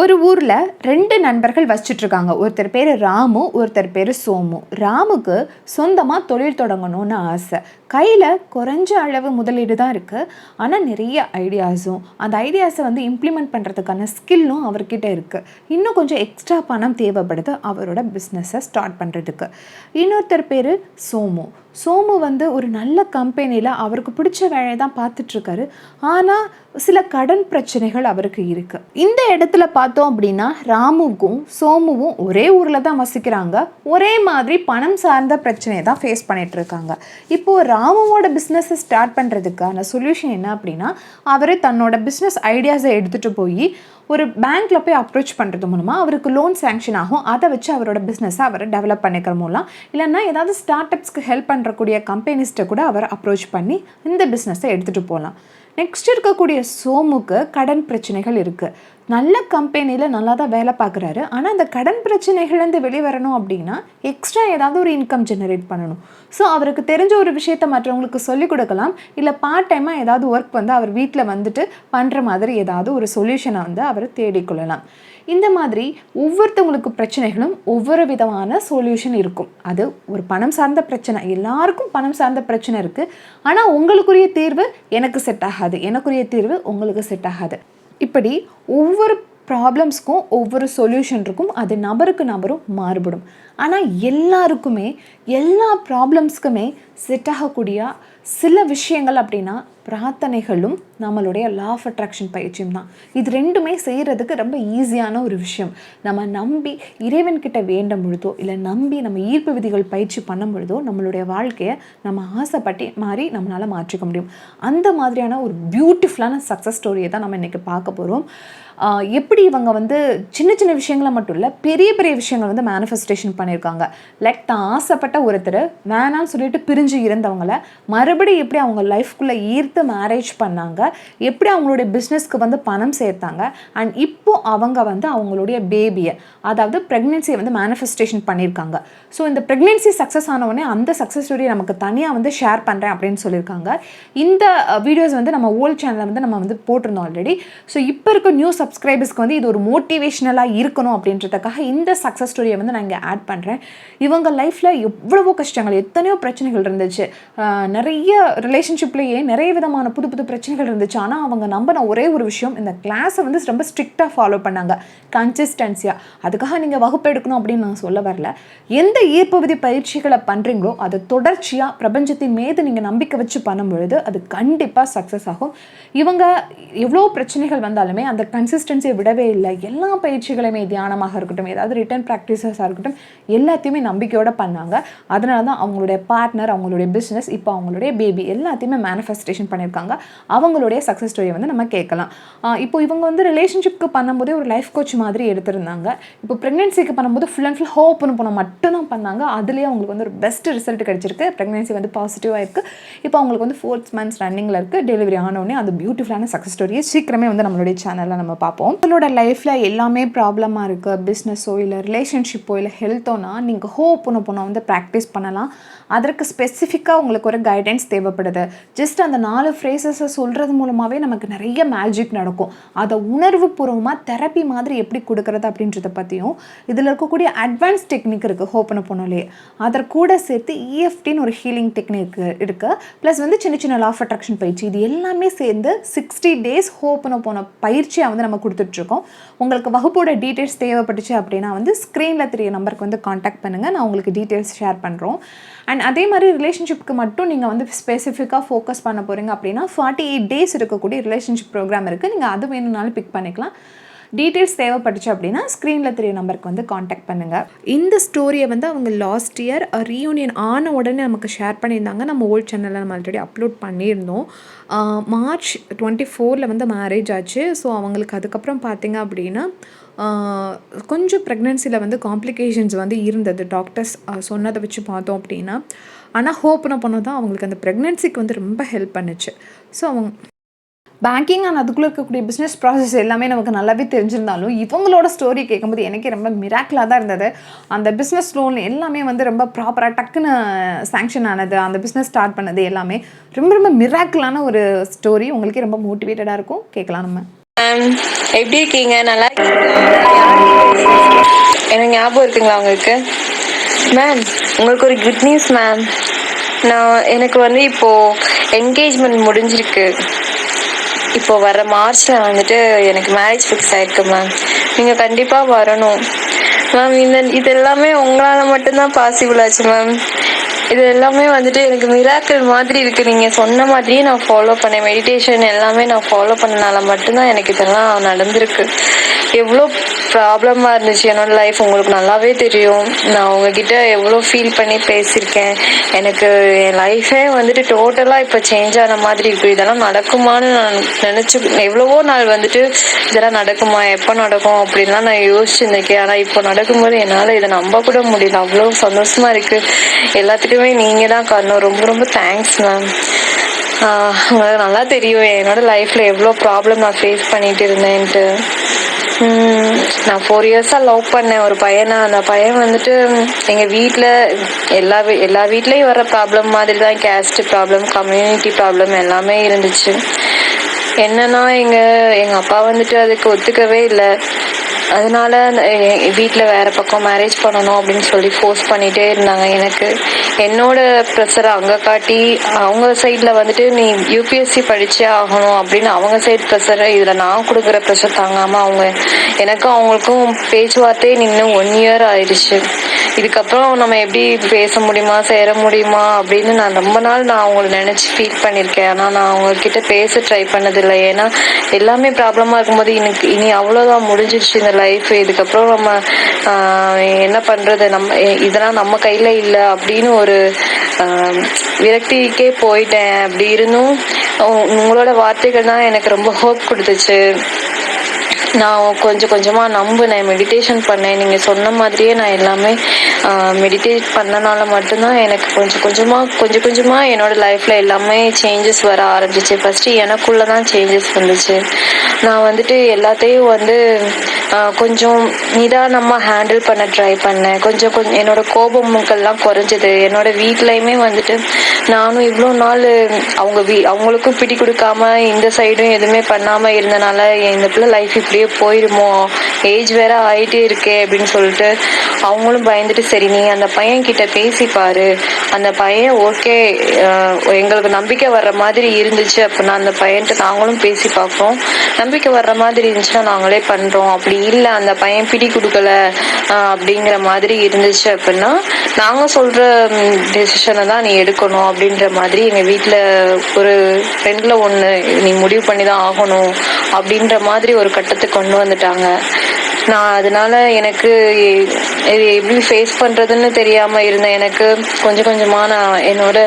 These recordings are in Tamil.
ஒரு ஊரில் ரெண்டு நண்பர்கள் வசிச்சுட்டு ஒருத்தர் பேர் ராமு ஒருத்தர் பேர் சோமு. ராமுக்கு சொந்தமாக தொழில் தொடங்கணும்னு ஆசை. கையில் குறைஞ்ச அளவு முதலீடு தான் இருக்குது ஆனால் நிறைய ஐடியாஸும் அந்த ஐடியாஸை வந்து இம்ப்ளிமெண்ட் பண்ணுறதுக்கான ஸ்கில்லும் அவர்கிட்ட இருக்குது இன்னும் கொஞ்சம் எக்ஸ்ட்ரா பணம் தேவைப்படுது அவரோட பிஸ்னஸை ஸ்டார்ட் பண்ணுறதுக்கு இன்னொருத்தர் பேர் சோமு. சோமு வந்து ஒரு நல்ல கம்பெனியில் அவருக்கு பிடிச்ச வேலையை தான் பார்த்துட்ருக்காரு. ஆனால் சில கடன் பிரச்சனைகள் அவருக்கு இருக்குது இந்த இடத்துல பார்த்தோம் அப்படின்னா ராமுவும் சோமுவும் ஒரே ஊரில் தான் வசிக்கிறாங்க. ஒரே மாதிரி பணம் சார்ந்த பிரச்சனையை தான் ஃபேஸ் பண்ணிகிட்ருக்காங்க இப்போது ராமுவோட பிஸ்னஸை ஸ்டார்ட் பண்ணுறதுக்கான சொல்யூஷன் என்ன அப்படின்னா அவர் தன்னோட பிஸ்னஸ் ஐடியாஸை எடுத்துகிட்டு போய் ஒரு பேங்க்கில் போய் அப்ரோச் பண்ணுறது மூலமாக அவருக்கு லோன் சேங்ஷன் ஆகும். அதை வச்சு அவரோட பிஸ்னஸை அவர் டெவலப் பண்ணிக்கிற மூலம். இல்லைன்னா ஏதாவது ஸ்டார்ட் அப்ஸ்க்கு ஹெல்ப் பண்ணுறக்கூடிய கம்பெனிஸ்ட்டை கூட அவர் அப்ரோச் பண்ணி இந்த பிஸ்னஸை எடுத்துகிட்டு போகலாம். நெக்ஸ்ட் இருக்கக்கூடிய சோமுக்கு கடன் பிரச்சனைகள் இருக்குது நல்ல கம்பெனியில் நல்லா தான் வேலை பார்க்குறாரு. ஆனால் அந்த கடன் பிரச்சனைகள்லேருந்து வெளிவரணும் அப்படின்னா எக்ஸ்ட்ரா ஏதாவது ஒரு இன்கம் ஜெனரேட் பண்ணணும். ஸோ அவருக்கு தெரிஞ்ச ஒரு விஷயத்த மற்றவங்களுக்கு சொல்லிக் கொடுக்கலாம். இல்லை பார்ட் டைமாக ஏதாவது ஒர்க் வந்து அவர் வீட்டில் வந்துட்டு பண்ணுற மாதிரி ஏதாவது ஒரு சொல்யூஷனை வந்து அவர் தேடிக்கொள்ளலாம் இந்த மாதிரி ஒவ்வொருத்தவங்களுக்கு பிரச்சனைகளும் ஒவ்வொரு விதமான சொல்யூஷன் இருக்கும். அது ஒரு பணம் சார்ந்த பிரச்சனை. எல்லாருக்கும் பணம் சார்ந்த பிரச்சனை இருக்குது ஆனால் உங்களுக்குரிய தீர்வு எனக்கு செட் ஆகாது. எனக்குரிய தீர்வு உங்களுக்கு செட் ஆகாது. இப்படி ஒவ்வொரு ப்ராப்ளம்ஸ்க்கும் ஒவ்வொரு சொல்யூஷன் இருக்கும். அது நபருக்கு நபரும் மாறுபடும். ஆனால் எல்லாருக்குமே எல்லா ப்ராப்ளம்ஸ்க்குமே செட் ஆகக்கூடிய சில விஷயங்கள் அப்படின்னா பிரார்த்தனைகளும் நம்மளுடைய லா ஆஃப் அட்ராக்ஷன் பயிற்சியும் தான். இது ரெண்டுமே செய்கிறதுக்கு ரொம்ப ஈஸியான ஒரு விஷயம். நம்ம நம்பி இறைவன்கிட்ட வேண்டும் பொழுதோ இல்லை நம்பி நம்ம ஈர்ப்பு விதிகள் பயிற்சி பண்ணும் பொழுதோ நம்மளுடைய வாழ்க்கையை நம்ம ஆசைப்பட்டு மாதிரி நம்மளால் மாற்றிக்க முடியும். அந்த மாதிரியான ஒரு பியூட்டிஃபுல்லான சக்ஸஸ் ஸ்டோரியை தான் நம்ம இன்றைக்கி பார்க்க போகிறோம் எப்படி இவங்க வந்து சின்ன சின்ன விஷயங்களை மட்டும் இல்லை பெரிய பெரிய விஷயங்கள் வந்து மேனிஃபெஸ்டேஷன் பண்ணியிருக்காங்க. லைக் தான் ஆசைப்பட்ட ஒருத்தர் வேணாம்னு சொல்லிட்டு பிரிஞ்சு இருந்தவங்கள மறுபடியும் எப்படி அவங்க லைஃப்குள்ளே ஈர்த்து மேரேஜ் பண்ணாங்க எப்படி அவங்களுடைய பிஸ்னஸ்க்கு வந்து பணம் சேர்த்தாங்க அண்ட் இப்போ அவங்க வந்து அவங்களுடைய பேபியை அதாவது ப்ரெக்னென்சியை வந்து மேனிஃபெஸ்டேஷன் பண்ணியிருக்காங்க. ஸோ இந்த ப்ரெக்னென்சி சக்ஸஸ் ஆனவுடனே அந்த சக்ஸஸ் ஸ்டோரியை நமக்கு தனியாக வந்து ஷேர் பண்ணுறேன் அப்படின்னு சொல்லியிருக்காங்க. இந்த வீடியோஸ் வந்து நம்ம ஓல்ட் சேனலில் வந்து நம்ம வந்து போட்டிருந்தோம் ஆல்ரெடி ஸோ இப்போ இருக்க நியூஸ் சப்ஸ்கிரைபர்ஸ்க்கு வந்து இது ஒரு மோட்டிவேஷ்னலாக இருக்கணும் அப்படின்றதுக்காக இந்த சக்ஸஸ் ஸ்டோரியை வந்து நான் இங்கே ஆட் பண்ணுறேன் இவங்க லைஃப்பில் எவ்வளவோ கஷ்டங்கள் எத்தனையோ பிரச்சனைகள் இருந்துச்சு. நிறைய ரிலேஷன்ஷிப்லேயே நிறைய விதமான புது புது பிரச்சனைகள் இருந்துச்சு. ஆனால் அவங்க நம்பின ஒரே ஒரு விஷயம் இந்த கிளாஸை வந்து ரொம்ப ஸ்ட்ரிக்டாக ஃபாலோ பண்ணாங்க. கன்சிஸ்டன்சியாக அதுக்காக நீங்கள் வகுப்பு எடுக்கணும் அப்படின்னு நான் சொல்ல வரல. எந்த ஈர்ப்பகுதி பயிற்சிகளை பண்ணுறீங்களோ அதை தொடர்ச்சியாக பிரபஞ்சத்தின் மீது நீங்கள் நம்பிக்கை வச்சு பண்ணும் பொழுது அது கண்டிப்பாக சக்ஸஸ் ஆகும். இவங்க எவ்வளோ பிரச்சனைகள் வந்தாலுமே அந்த கன்சிஸ்டன்சியை விடவே இல்லை. எல்லா பயிற்சிகளையுமே தியானமாக இருக்கட்டும் ஏதாவது ரிட்டர்ன் ப்ராக்டிசஸாக இருக்கட்டும் எல்லாத்தையுமே நம்பிக்கையோடு பண்ணாங்க. அதனால தான் அவங்களுடைய பார்ட்னர் அவங்களுடைய பிஸ்னஸ் இப்போ அவங்களுடைய பேபி எல்லாத்தையுமே மேனிஃபெஸ்டேஷன் பண்ணியிருக்காங்க. அவங்களுடைய சக்ஸஸ் ஸ்டோரியை வந்து நம்ம கேட்கலாம். இப்போ இவங்க வந்து ரிலேஷன்ஷிப்க்கு பண்ணும்போதே ஒரு லைஃப் கோச் மாதிரி எடுத்திருந்தாங்க. இப்போ ப்ரெக்னென்சிக்கு பண்ணும்போது ஃபுல் அண்ட் ஃபுல் ஹோப்னு போன மட்டும்தான் பண்ணாங்க. அதுலேயே அவங்களுக்கு வந்து ஒரு பெஸ்ட் ரிசல்ட் கிடச்சிருக்கு. ப்ரெக்னென்சி வந்து பாசிட்டிவாக இருக்குது இப்போ அவங்களுக்கு வந்து ஃபோர்த் மந்த்ஸ் ரன்னிங்கில் இருக்குது டெலிவரி ஆனோடனே அந்த பியூட்டிஃபுல்லான சக்ஸஸ் ஸ்டோரியை சீக்கிரமே வந்து நம்மளுடைய சேனலில் நம்ம பார்ப்போம். உங்களோட லைஃப்பில் எல்லாமே ப்ராப்ளமாக இருக்குது பிஸ்னஸோ இல்லை ரிலேஷன்ஷிப்போ இல்லை ஹெல்த்தோனா நீங்கள் ஹோப் ஒன்று போனால் வந்து ப்ராக்டிஸ் பண்ணலாம். அதற்கு ஸ்பெசிஃபிக்காக உங்களுக்கு ஒரு கைடன்ஸ் தேவைப்படுது. ஜஸ்ட் அந்த நாலு ஃப்ரேசஸை சொல்கிறது மூலமாகவே நமக்கு நிறைய மேஜிக் நடக்கும். அதை உணர்வு பூர்வமாக தெரப்பி மாதிரி எப்படி கொடுக்குறது அப்படின்றத பற்றியும் இதில் இருக்கக்கூடிய அட்வான்ஸ் டெக்னிக் இருக்குது ஹோப்பன போனாலே. அதற்கூட கூட சேர்த்து இஎஃப்டின்னு ஒரு ஹீலிங் டெக்னிக் இருக்குது ப்ளஸ் வந்து சின்ன சின்ன லாஃப் அட்ராக்ஷன் பயிற்சி. இது எல்லாமே சேர்ந்து சிக்ஸ்டி டேஸ் ஹோப்பன போன பயிற்சியாக வந்து நம்ம கொடுத்துட்ருக்கோம். உங்களுக்கு வகுப்போட டீட்டெயில்ஸ் தேவைப்பட்டுச்சு அப்படின்னா வந்து ஸ்க்ரீனில் தெரிய நம்பருக்கு வந்து காண்டாக்ட் பண்ணுங்கள் நான் உங்களுக்கு டீட்டெயில்ஸ் ஷேர் பண்ணுறோம் அண்ட் அதே மாதிரி ரிலேஷன்ஷிப்க்கு மட்டும் நீங்கள் வந்து ஸ்பெசிஃபிக்காக ஃபோக்கஸ் பண்ண போகிறீங்க அப்படின்னா ஃபார்ட்டி எயிட் டேஸ் இருக்கக்கூடிய ரிலேஷன்ஷிப் ப்ரோக்ராம் இருக்குது நீங்கள் அது வேணும்னாலும் பிக் பண்ணிக்கலாம். டீட்டெயில்ஸ் தேவைப்பட்டுச்சு அப்படின்னா ஸ்க்ரீனில் தெரிய நம்பருக்கு வந்து காண்டாக்ட் பண்ணுங்கள் இந்த ஸ்டோரியை வந்து அவங்க லாஸ்ட் இயர் ரீயூனியன் ஆன உடனே நமக்கு ஷேர் பண்ணியிருந்தாங்க. நம்ம ஓல்ட் சேனலில் நம்ம ஆல்ரெடி அப்லோட் பண்ணியிருந்தோம். மார்ச் டுவெண்ட்டி ஃபோரில் வந்து மேரேஜ் ஆச்சு. ஸோ அவங்களுக்கு அதுக்கப்புறம் பார்த்தீங்க அப்படின்னா கொஞ்சம் ப்ரெக்னென்சியில் வந்து காம்ப்ளிகேஷன்ஸ் வந்து இருந்தது. டாக்டர்ஸ் சொன்னதை வச்சு பார்த்தோம் அப்படின்னா. ஆனால் ஹோப்னு பண்ணது தான் அவங்களுக்கு அந்த ப்ரெக்னென்சிக்கு வந்து ரொம்ப ஹெல்ப் பண்ணுச்சு. ஸோ அவங்க பேங்கிங் அண்ட் அதுக்குள்ளே இருக்கக்கூடிய பிஸ்னஸ் ப்ராசஸ் எல்லாமே நமக்கு நல்லாவே தெரிஞ்சிருந்தாலும் இவங்களோட ஸ்டோரி கேட்கும்போது எனக்கே ரொம்ப மிராக்கிளாக தான் இருந்தது. அந்த பிஸ்னஸ் லோன் எல்லாமே வந்து ரொம்ப ப்ராப்பராக டக்குன்னு சேங்ஷன் ஆனது அந்த பிஸ்னஸ் ஸ்டார்ட் பண்ணது எல்லாமே ரொம்ப ரொம்ப மிராக்கிளான ஒரு ஸ்டோரி உங்களுக்கே ரொம்ப மோட்டிவேட்டடாக இருக்கும். கேட்கலாம் நம்ம. மேம் எப்படி இருக்கீங்க? நல்லா எனக்கு ஞாபகம் இருக்குங்களா உங்களுக்கு? மேம் உங்களுக்கு ஒரு குட் நியூஸ் மேம் நான் எனக்கு வந்து இப்போது என்கேஜ்மெண்ட் முடிஞ்சிருக்கு. இப்போ வர மார்ச்ல வந்துட்டு எனக்கு மேரேஜ் ஃபிக்ஸ் ஆயிருக்கு மேம் நீங்க கண்டிப்பா வரணும். மேம் இந்த இது எல்லாமே உங்களால மட்டும்தான் பாசிபிள் ஆச்சு மேம் இது எல்லாமே வந்துட்டு எனக்கு மிராக்கள் மாதிரி இருக்கு. நீங்க சொன்ன மாதிரியே நான் ஃபாலோ பண்ணேன். மெடிடேஷன் எல்லாமே நான் ஃபாலோ பண்ணனால மட்டும்தான் எனக்கு இதெல்லாம் நடந்திருக்கு. எவ்வளோ ப்ராப்ளமா இருந்துச்சு. என்னோட லைஃப் உங்களுக்கு நல்லாவே தெரியும். நான் உங்ககிட்ட எவ்வளோ ஃபீல் பண்ணி பேசியிருக்கேன். எனக்கு என் லைஃபே வந்துட்டு டோட்டலாக இப்போ சேஞ்ச் ஆன மாதிரி இருக்கு. இதெல்லாம் நடக்குமான்னு நான் நினச்சி எவ்வளவோ நாள் வந்துட்டு இதெல்லாம் நடக்குமா? எப்போ நடக்கும் அப்படின்லாம் நான் யோசிச்சிருந்தேன். ஆனால் இப்போ நடக்கும்போது என்னால் இதை நம்ப கூட முடியல. அவ்வளோ சந்தோஷமா இருக்கு. எல்லாத்துக்கும் நீங்கள் தான் காரணம். ரொம்ப ரொம்ப தேங்க்ஸ் மேம் உங்களுக்கு நல்லா தெரியும். என்னோட லைஃப்பில் எவ்வளோ ப்ராப்ளம் நான் ஃபேஸ் பண்ணிட்டு இருந்தேன்ட்டு. நான் ஃபோர் இயர்ஸாக லவ் பண்ணேன். ஒரு பையனை அந்த பையன் வந்துட்டு எங்கள் வீட்டில் எல்லா எல்லா வீட்லேயும் வர ப்ராப்ளம் மாதிரி தான். கேஸ்ட் ப்ராப்ளம் கம்யூனிட்டி ப்ராப்ளம் எல்லாமே இருந்துச்சு. என்னன்னா எங்கள் எங்கள் அப்பா வந்துட்டு அதுக்கு ஒத்துக்கவே இல்லை. அதனால வீட்டில் வேற பக்கம் மேரேஜ் பண்ணணும் அப்படின்னு சொல்லி ஃபோர்ஸ் பண்ணிகிட்டே இருந்தாங்க. எனக்கு என்னோட ப்ரெஷரை அங்கே காட்டி அவங்க சைடில் வந்துட்டு நீ யூபிஎஸ்சி படித்தே ஆகணும் அப்படின்னு அவங்க சைடு ப்ரெஷரை இதில் நான் கொடுக்குற ப்ரெஷர் தாங்காமல் அவங்க எனக்கும் அவங்களுக்கும் பேச்சுவார்த்தையே நின்று ஒன் இயர் ஆயிடுச்சு. இதுக்கப்புறம் நம்ம எப்படி பேச முடியுமா சேர முடியுமா அப்படின்னு நான் ரொம்ப நாள் நான் அவங்கள நினச்சி ஃபீல் பண்ணியிருக்கேன். ஆனால் நான் அவங்கக்கிட்ட பேச ட்ரை பண்ணதில்லை. ஏன்னா எல்லாமே ப்ராப்ளமாக இருக்கும்போது இன்னைக்கு இனி அவ்வளோதான் முடிஞ்சிருச்சு இந்த லைஃப் இதுக்கப்புறம் நம்ம என்ன பண்றது? நம்ம இதெல்லாம் நம்ம கையில இல்லை அப்படின்னு ஒரு விரக்திக்கே போயிட்டேன். அப்படி இருந்தும் உங்களோட வார்த்தைகள் தான் எனக்கு ரொம்ப ஹோப் கொடுத்துச்சு. நான் கொஞ்சம் கொஞ்சமாக நம்பினேன் மெடிடேஷன் பண்ணேன். நீங்கள் சொன்ன மாதிரியே நான் எல்லாமே மெடிடேட் பண்ணனால மட்டும்தான் எனக்கு கொஞ்சம் கொஞ்சமாக கொஞ்சம் கொஞ்சமாக என்னோடய லைஃப்பில் எல்லாமே சேஞ்சஸ் வர ஆரம்பிச்சிச்சு ஃபஸ்ட்டு எனக்குள்ளே தான் சேஞ்சஸ் வந்துச்சு. நான் வந்துட்டு எல்லாத்தையும் வந்து கொஞ்சம் நிதானமாக ஹேண்டில் பண்ண ட்ரை பண்ணேன். கொஞ்சம் கொஞ்சம் என்னோட கோபமுக்கெல்லாம் குறைஞ்சது. என்னோட வீட்லேயுமே வந்துட்டு நானும் இவ்வளோ நாள் அவங்க வீ அவங்களுக்கும் பிடி கொடுக்காம இந்த சைடும் எதுவுமே பண்ணாமல் இருந்தனால இந்த பிள்ளை லைஃப் இப்படியே போயிடுமோ ஏஜ் வேற ஆகிட்டே இருக்கே அப்படின்னு சொல்லிட்டு அவங்களும் பயந்துட்டு சரி நீ அந்த பையன் கிட்ட பேசி அந்த பையன் ஓகே எங்களுக்கு நம்பிக்கை வர்ற மாதிரி இருந்துச்சு அப்படின்னா அந்த பையன்கிட்ட நாங்களும் பேசி பார்ப்போம். நம்பிக்கை வர்ற மாதிரி இருந்துச்சுன்னா நாங்களே பண்ணுறோம் அப்படி இல்லை அந்த பையன் பிடி கொடுக்கல அப்படிங்கிற மாதிரி இருந்துச்சு அப்படின்னா நாங்கள் சொல்கிற டெசிஷனை தான் நீ எடுக்கணும் அப்படின்ற மாதிரி எங்கள் வீட்டில் ஒரு ஃப்ரெண்டில் ஒன்று நீ முடிவு பண்ணி தான் ஆகணும் அப்படின்ற மாதிரி ஒரு கட்டத்துக்கு கொண்டு வந்துட்டாங்க. நான் அதனால எனக்கு இது எப்படி ஃபேஸ் பண்ணுறதுன்னு தெரியாமல் இருந்தேன். எனக்கு கொஞ்சம் கொஞ்சமாக நான் என்னோட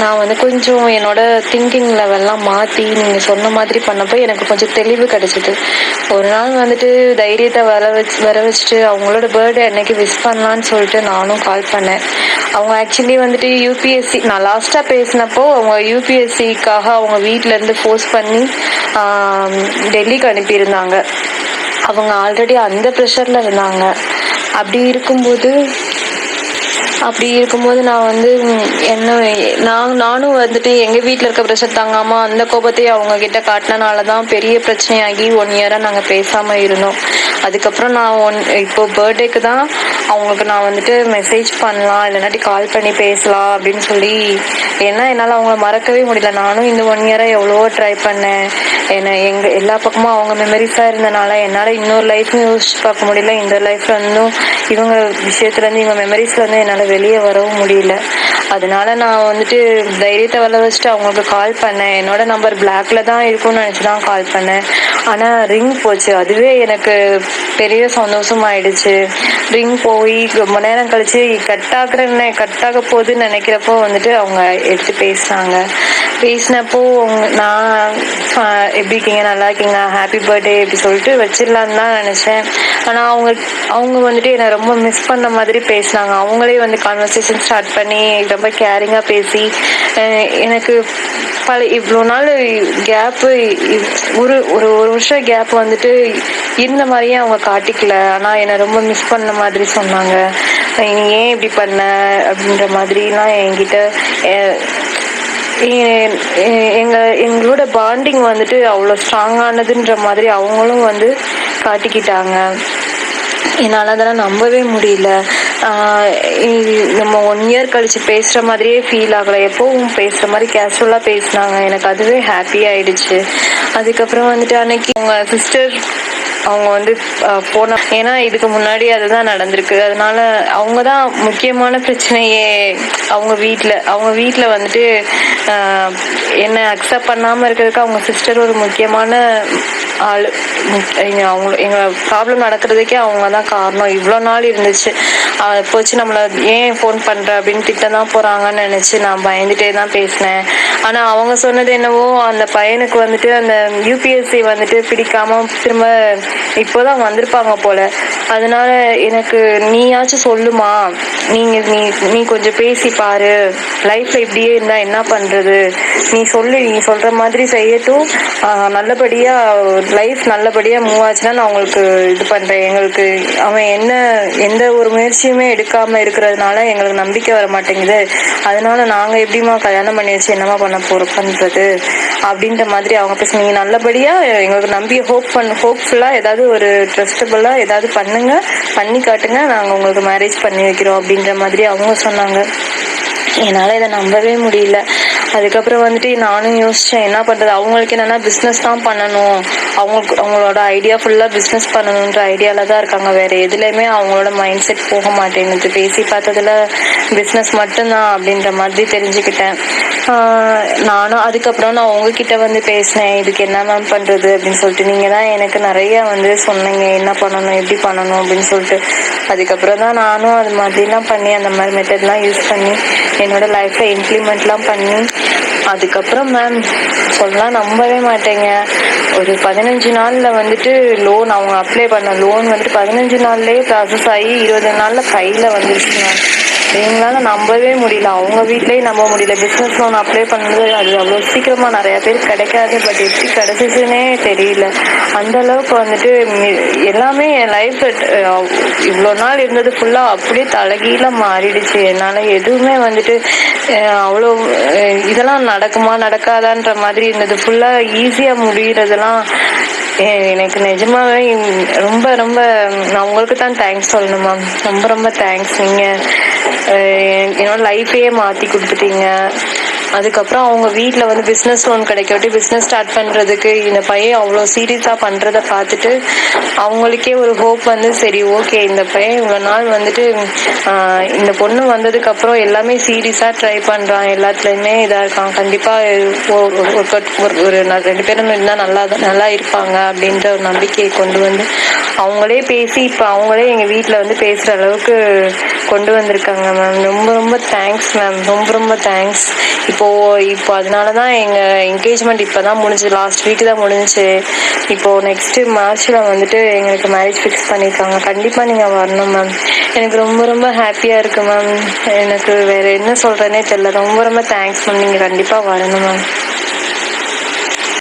நான் வந்து கொஞ்சம் என்னோட திங்கிங் லெவல்லாம் மாற்றி நீங்கள் சொன்ன மாதிரி பண்ணப்போ எனக்கு கொஞ்சம் தெளிவு கிடச்சிது. ஒரு நாள் வந்துட்டு தைரியத்தை வர வச்சு வர வச்சுட்டு அவங்களோட பர்த்டே அன்னைக்கு விஷ் பண்ணலான்னு சொல்லிட்டு நானும் கால் பண்ணேன். அவங்க ஆக்சுவலி வந்துட்டு யூபிஎஸ்சி நான் லாஸ்ட்டாக பேசினப்போ அவங்க யூபிஎஸ்சிக்காக அவங்க வீட்டிலேருந்து ஃபோர்ஸ் பண்ணி டெல்லிக்கு அனுப்பியிருந்தாங்க. அவங்க ஆல்ரெடி அந்த ப்ரெஷரில் இருந்தாங்க. அப்படி இருக்கும்போது அப்படி இருக்கும்போது நான் வந்து என்ன நான் நானும் வந்துட்டு எங்க வீட்டில் இருக்க ப்ரெஷர் தாங்காமல் அந்த கோபத்தையும் அவங்க கிட்ட காட்டினனால தான் பெரிய பிரச்சனையாகி ஒன் இயரா நாங்க பேசாம இருந்தோம். அதுக்கப்புறம் நான் ஒன் இப்போ பர்த்டேக்கு தான் அவங்களுக்கு நான் வந்துட்டு மெசேஜ் பண்ணலாம் இல்லைனாட்டி கால் பண்ணி பேசலாம் அப்படின்னு சொல்லி ஏன்னா என்னால் அவங்கள மறக்கவே முடியல. நானும் இந்த ஒன் இயரா எவ்வளவோ ட்ரை பண்ணேன். என்ன எங்க எல்லா பக்கமும் அவங்க மெமரிஸா இருந்தனால என்னால இன்னொரு லைஃப்னு யோசிச்சு பார்க்க முடியல. இந்த லைஃப்ல இருந்தும் இவங்க விஷயத்துல இருந்து இவங்க மெமரிஸ்ல இருந்து என்னால வெளியே வரவும் முடியல. அதனால நான் வந்துட்டு தைரியத்தை வர வச்சுட்டு அவங்களுக்கு கால் பண்ணேன். என்னோட நம்பர் பிளாக்ல தான் இருக்கும்னு நினச்சி தான் கால் பண்ணேன். ஆனால் ரிங் போச்சு. அதுவே எனக்கு பெரிய சந்தோஷம் ஆயிடுச்சு. ரிங் போய் ரொம்ப நேரம் கழிச்சு கட் ஆகுறேன்னு கட் ஆக போகுதுன்னு நினைக்கிறப்போ வந்துட்டு அவங்க எடுத்து பேசுனாங்க. பேசினப்போ அவங்க- நான் எப்படி இருக்கீங்க? நல்லா இருக்கீங்க ஹாப்பி பர்த்டே இப்படி சொல்லிட்டு வச்சிடலான்னு தான் நினச்சேன். ஆனால் அவங்க அவங்க வந்துட்டு என்னை ரொம்ப மிஸ் பண்ண மாதிரி பேசினாங்க. அவங்களே வந்து கான்வர்சேஷன் ஸ்டார்ட் பண்ணி ரொம்ப ரொம்ப கேரிங்காக பேசி எனக்கு பல இவ்வளோ நாள் கேப்பு ஒரு ஒரு ஒரு வருஷம் கேப் வந்துட்டு இருந்த மாதிரியே அவங்க காட்டிக்கல. ஆனால் என்னை ரொம்ப மிஸ் பண்ண மாதிரி சொன்னாங்க. நீ ஏன் இப்படி பண்ண? அப்படின்ற மாதிரிலாம் என்கிட்ட எங்க எங்களோட பாண்டிங் வந்துட்டு அவ்வளோ ஸ்ட்ராங்கானதுன்ற மாதிரி அவங்களும் வந்து காட்டிக்கிட்டாங்க. என்னால் அதெல்லாம் நம்பவே முடியல. நம்ம ஒன் இயர் கழிச்சு பேசுகிற மாதிரியே ஃபீல் ஆகலை. எப்போவும் பேசுகிற மாதிரி கேஷுவலாக பேசினாங்க. எனக்கு அதுவே ஹாப்பி ஆயிடுச்சு. அதுக்கப்புறம் வந்துட்டு அன்னைக்கு உங்க சிஸ்டர் அவங்க வந்து போன ஏன்னா இதுக்கு முன்னாடி அதுதான் நடந்திருக்கு. அதனால அவங்க தான் முக்கியமான பிரச்சனையே. அவங்க வீட்டில் அவங்க வீட்டில் வந்துட்டு என்னை அக்செப்ட் பண்ணாமல் இருக்கிறதுக்கு அவங்க சிஸ்டர் ஒரு முக்கியமான ஆள். எங்க அவங்க எங்களை ப்ராப்ளம் நடக்கிறதுக்கே அவங்க தான் காரணம். இவ்வளோ நாள் இருந்துச்சு. இப்போ வச்சு நம்மளை ஏன் ஃபோன் பண்ணுற அப்படின்னு திட்ட தான் போகிறாங்கன்னு நினச்சி நான் பயந்துட்டே தான் பேசினேன். ஆனால் அவங்க சொன்னது என்னவோ அந்த பையனுக்கு வந்துட்டு அந்த யூபிஎஸ்சி வந்துட்டு பிடிக்காம திரும்ப இப்போதான் வந்திருப்பாங்க போல. அதனால எனக்கு நீயாச்சும் சொல்லுமா? நீங்க நீ நீ கொஞ்சம் பேசி பாரு. லைஃப்ல இப்படியே இருந்தா என்ன பண்றது? நீ சொல்லு நீ சொல்ற மாதிரி செய்யட்டும். நல்லபடியாக நல்லபடியா லைஃப் நல்லபடியாக மூவ் ஆச்சுன்னா நான் உங்களுக்கு இது பண்ணுறேன் எங்களுக்கு அவன் என்ன எந்த ஒரு முயற்சியுமே எடுக்காமல் இருக்கிறதுனால எங்களுக்கு நம்பிக்கை வர மாட்டேங்குது. அதனால நாங்கள் எப்படிமா கல்யாணம் பண்ணி வச்சு என்னமா பண்ண போறோம் பண்ணுறது அப்படின்ற மாதிரி அவங்க பேச நீங்கள் நல்லபடியாக எங்களுக்கு நம்பி ஹோப் பண்ண ஹோப்ஃபுல்லாக ஏதாவது ஒரு ட்ரஸ்டபுளாக ஏதாவது பண்ணுங்க பண்ணி காட்டுங்க. நாங்கள் உங்களுக்கு மேரேஜ் பண்ணி வைக்கிறோம். அப்படின்ற மாதிரி அவங்க சொன்னாங்க. என்னால் இதை நம்பவே முடியல. அதுக்கப்புறம் வந்துட்டு நானும் யோசிச்சேன் என்ன பண்றது? அவங்களுக்கு என்னன்னா பிஸ்னஸ் தான் பண்ணணும். அவங்களுக்கு அவங்களோட ஐடியா ஃபுல்லாக பிஸ்னஸ் பண்ணணுன்ற ஐடியால தான் இருக்காங்க. வேற எதுலேயுமே அவங்களோட மைண்ட் செட் போக மாட்டேங்குது. பேசி பார்த்ததுல பிஸ்னஸ் மட்டும்தான் அப்படின்ற மாதிரி தெரிஞ்சுக்கிட்டேன். நானும் அதுக்கப்புறம் நான் உங்ககிட்ட வந்து பேசினேன் இதுக்கு என்ன மேம் பண்றது அப்படின்னு சொல்லிட்டு. நீங்க தான் எனக்கு நிறைய வந்து சொன்னீங்க என்ன பண்ணணும் எப்படி பண்ணணும் அப்படின்னு சொல்லிட்டு. அதுக்கப்புறம் தான் நானும் அது மாதிரிலாம் பண்ணி அந்த மாதிரி மெத்தட்லாம் யூஸ் பண்ணி என்னோட லைஃப்ல இம்ப்ளிமெண்ட்லாம் பண்ணி அதுக்கப்புறம் மேம் சொல்லலாம் நம்பவே மாட்டேங்க. ஒரு பதினஞ்சு நாளில் வந்துட்டு லோன் அவங்க அப்ளை பண்ண லோன் வந்துட்டு பதினஞ்சு நாள்லேயே ப்ராசஸ் ஆகி இருபது நாளில் கையில் வந்துருச்சு மேம் எங்களால் நம்பவே முடியல. அவங்க வீட்லேயே நம்ப முடியல. பிஸ்னஸ் லோன் அப்ளை பண்ணது அது அவ்வளோ சீக்கிரமாக நிறையா பேர் கிடைக்காது. பட் எப்படி கிடைச்சிச்சுன்னே தெரியல. அந்த அளவுக்கு வந்துட்டு எல்லாமே என் லைஃப் இவ்வளோ நாள் இருந்தது ஃபுல்லாக அப்படியே தலைகீழ மாறிடுச்சு. என்னால் எதுவுமே வந்துட்டு அவ்வளோ இதெல்லாம் நடக்குமா நடக்காதான்ற மாதிரி இருந்தது. ஃபுல்லாக ஈஸியாக முடிகிறதெல்லாம் எனக்கு நிஜமாவே ரொம்ப ரொம்ப நான் உங்களுக்கு தான் தேங்க்ஸ் சொல்லணும் மேம் ரொம்ப ரொம்ப தேங்க்ஸ் நீங்க என்னோட லைஃபையே மாத்தி கொடுத்துட்டீங்க. அதுக்கப்புறம் அவங்க வீட்டில் வந்து பிஸ்னஸ் லோன் கிடைக்காட்டி பிஸ்னஸ் ஸ்டார்ட் பண்ணுறதுக்கு இந்த பையன் அவ்வளோ சீரியஸாக பண்ணுறத பார்த்துட்டு அவங்களுக்கே ஒரு ஹோப் வந்து சரி ஓகே இந்த பையன் இவ்வளோ நாள் வந்துட்டு இந்த பொண்ணு வந்ததுக்கப்புறம் எல்லாமே சீரியஸாக ட்ரை பண்ணுறான் எல்லாத்துலேயுமே இதாக இருக்கான். கண்டிப்பாக ஒரு ஒரு ரெண்டு பேரும் இருந்தால் நல்லா நல்லா இருப்பாங்க அப்படின்ற ஒரு நம்பிக்கையை கொண்டு வந்து அவங்களே பேசி இப்போ அவங்களே எங்கள் வீட்டில் வந்து பேசுகிற அளவுக்கு கொண்டு வந்திருக்காங்க மேம் ரொம்ப ரொம்ப தேங்க்ஸ் மேம் ரொம்ப ரொம்ப தேங்க்ஸ் இப்போ இப்போ அதனால தான் எங்கள் என்கேஜ்மெண்ட் இப்போ தான் முடிஞ்சு லாஸ்ட் வீக் தான் முடிஞ்சு. இப்போது நெக்ஸ்ட்டு மார்ச்சில் வந்துட்டு எங்களுக்கு மேரேஜ் ஃபிக்ஸ் பண்ணியிருக்காங்க கண்டிப்பாக நீங்கள் வரணும் மேம் எனக்கு ரொம்ப ரொம்ப ஹாப்பியாக இருக்குது மேம் எனக்கு வேறு என்ன சொல்கிறேனே தெரியல. ரொம்ப ரொம்ப தேங்க்ஸ் மேம் நீங்கள் கண்டிப்பாக வரணும் மேம்